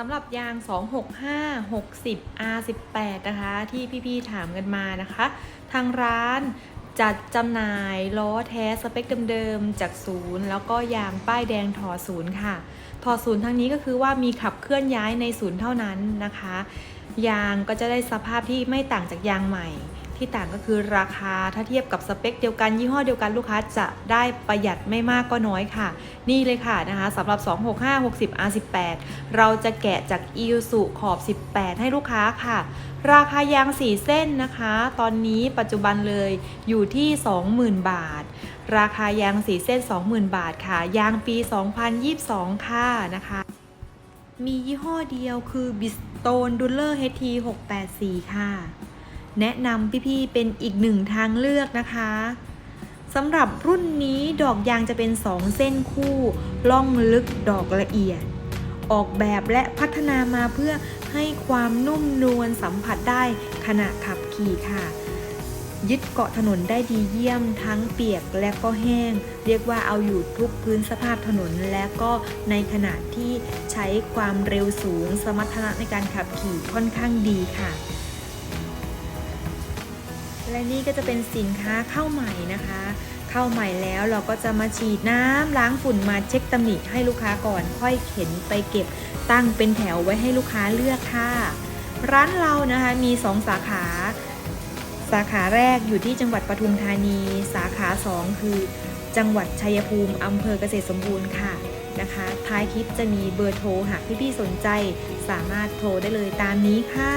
สำหรับยาง 265 60 R18 นะคะ ที่พี่ๆถามกันมานะคะ ทางร้านจัดจำหน่ายล้อแท้สเปคเดิมๆจากศูนย์แล้วก็ยางป้ายแดงถอดศูนย์ค่ะ ถอดศูนย์ทั้งนี้ก็คือว่ามีขับเคลื่อนย้ายในศูนย์เท่านั้นนะคะ ยางก็จะได้สภาพที่ไม่ต่างจากยางใหม่ ที่ต่างก็คือราคาถ้าเทียบกับสเปคเดียวกันยี่ห้อเดียวกันลูกค้าจะได้ประหยัดไม่มากก็น้อยค่ะ นี่เลยค่ะนะคะสำหรับ 265 60 R18 เราจะแกะจาก i u s u ขอบ 18 ให้ลูกค้าค่ะ ราคายาง 4 เส้นนะคะ ตอนนี้ปัจจุบันเลยอยู่ที่ 20,000 บาท ราคายาง 4 เส้น 20,000 บาทค่ะ ยางปี 2022 ค่ะนะคะมียี่ห้อเดียวคือ Bistone Duller HT 684 ค่ะ แนะนำพี่ๆเป็นอีกหนึ่งทางเลือกนะคะสำหรับรุ่นนี้ดอกยางจะเป็น 2 เส้นคู่ล่องลึกดอกละเอียด ออกแบบและพัฒนามาเพื่อให้ความนุ่มนวลสัมผัสได้ขณะขับขี่ค่ะ ยึดเกาะถนนได้ดีเยี่ยมทั้งเปียกและก็แห้ง เรียกว่าเอาอยู่ทุกพื้นสภาพถนนและก็ในขณะที่ใช้ความเร็วสูง สมรรถนะในการขับขี่ค่อนข้างดีค่ะ และนี่ก็จะเป็นสินค้าเข้าใหม่นะคะ เข้าใหม่แล้วเราก็จะมาฉีดน้ำล้างฝุ่นมาเช็คตำหนิให้ลูกค้าก่อน ค่อยเข็นไปเก็บตั้งเป็นแถวไว้ให้ลูกค้าเลือกค่ะ ร้านเรานะคะมี 2 สาขา สาขาแรกอยู่ที่จังหวัดปทุมธานี สาขา 2 คือ จังหวัดชัยภูมิอำเภอเกษตรสมบูรณ์ค่ะนะคะ ท้ายคลิปจะมีเบอร์โทรหากพี่ๆสนใจ สามารถโทรได้เลยตามนี้ค่ะ